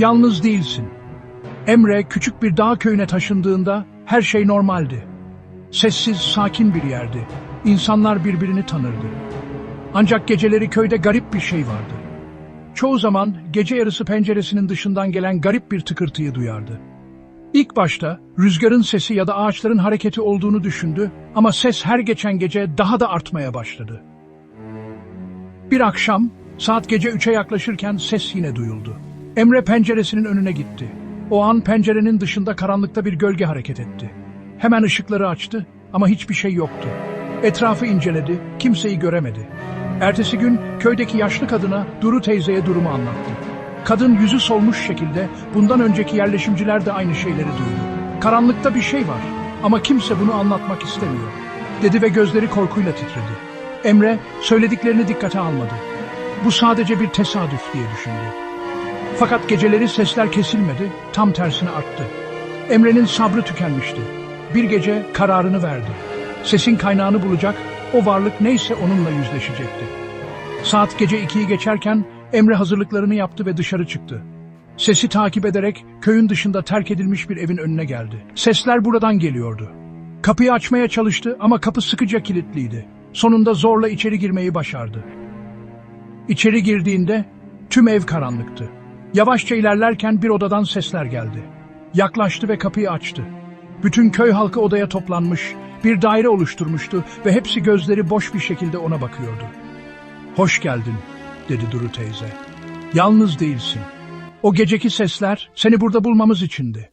Yalnız değilsin. Emre küçük bir dağ köyüne taşındığında her şey normaldi. Sessiz, sakin bir yerdi. İnsanlar birbirini tanırdı. Ancak geceleri köyde garip bir şey vardı. Çoğu zaman gece yarısı penceresinin dışından gelen garip bir tıkırtıyı duyardı. İlk başta rüzgarın sesi ya da ağaçların hareketi olduğunu düşündü ama ses her geçen gece daha da artmaya başladı. Bir akşam saat gece üçe yaklaşırken ses yine duyuldu. Emre penceresinin önüne gitti. O an pencerenin dışında karanlıkta bir gölge hareket etti. Hemen ışıkları açtı ama hiçbir şey yoktu. Etrafı inceledi, kimseyi göremedi. Ertesi gün köydeki yaşlı kadına Duru teyzeye durumu anlattı. Kadın yüzü solmuş şekilde bundan önceki yerleşimciler de aynı şeyleri duydu. Karanlıkta bir şey var ama kimse bunu anlatmak istemiyor. Dedi ve gözleri korkuyla titredi. Emre söylediklerini dikkate almadı. Bu sadece bir tesadüf diye düşündü. Fakat geceleri sesler kesilmedi, tam tersine arttı. Emre'nin sabrı tükenmişti. Bir gece kararını verdi. Sesin kaynağını bulacak, o varlık neyse onunla yüzleşecekti. Saat gece ikiyi geçerken Emre hazırlıklarını yaptı ve dışarı çıktı. Sesi takip ederek köyün dışında terk edilmiş bir evin önüne geldi. Sesler buradan geliyordu. Kapıyı açmaya çalıştı ama kapı sıkıca kilitliydi. Sonunda zorla içeri girmeyi başardı. İçeri girdiğinde tüm ev karanlıktı. Yavaşça ilerlerken bir odadan sesler geldi. Yaklaştı ve kapıyı açtı. Bütün köy halkı odaya toplanmış, bir daire oluşturmuştu ve hepsi gözleri boş bir şekilde ona bakıyordu. Hoş geldin, dedi Duru teyze. Yalnız değilsin. O geceki sesler seni burada bulmamız içindi.